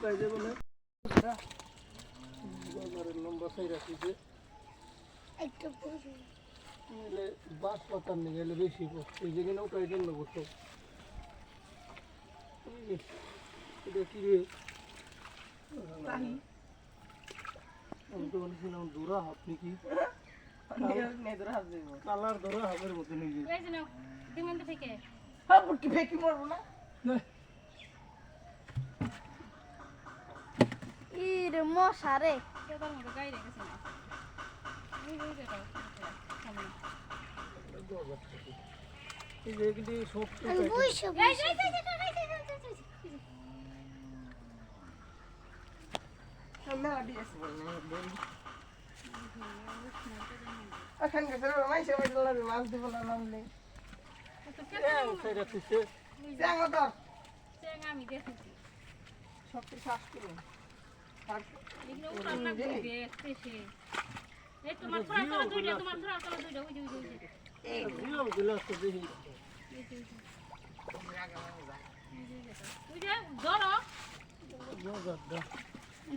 শুকাই যাবে বাজারের লম্বা সাইড আসিছে বাস পাতার নিয়ে গেলে এই যে কিনা উঠাই জন্য করতো এটা কি রে দূরা হাত নাকি কালার ধরা হাবের মতো নিজে থেকে হ্যাঁ, মারবো না। হ্যাঁ। ইরে মশা রে মাছ দিব না নামলে আমি দেখেছি। সব কিছু শ্বাস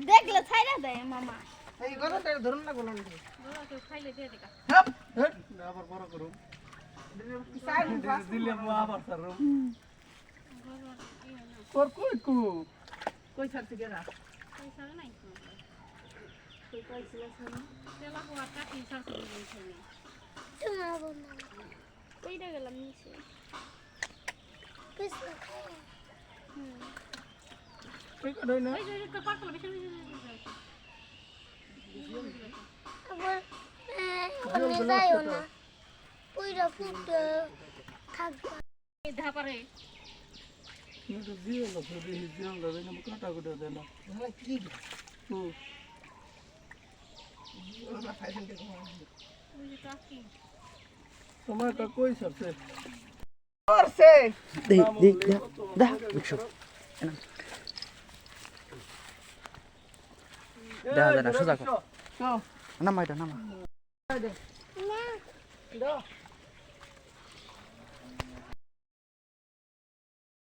দেখলে ছাইরা দেয় মামা। এই গরম ধরুন না কেউ খাইলে দিয়ে দেখা। হাপ আবার বড় করুন। দিলে আবার এই কই কু? কই ছাড়তে গেরা পয়সা নাই তেলা পোয়া কাটি। তোমার বন্ধু কইরা গেলাম নিচে পিছনে খায় কই কাটাই না কিন্তু দিয়ে না তো না কাটা কুটা দেয় না কি ও ওরা ফাইন ওই যে কই সারছে দেখ সোজা কর। তো নামা এটা দাও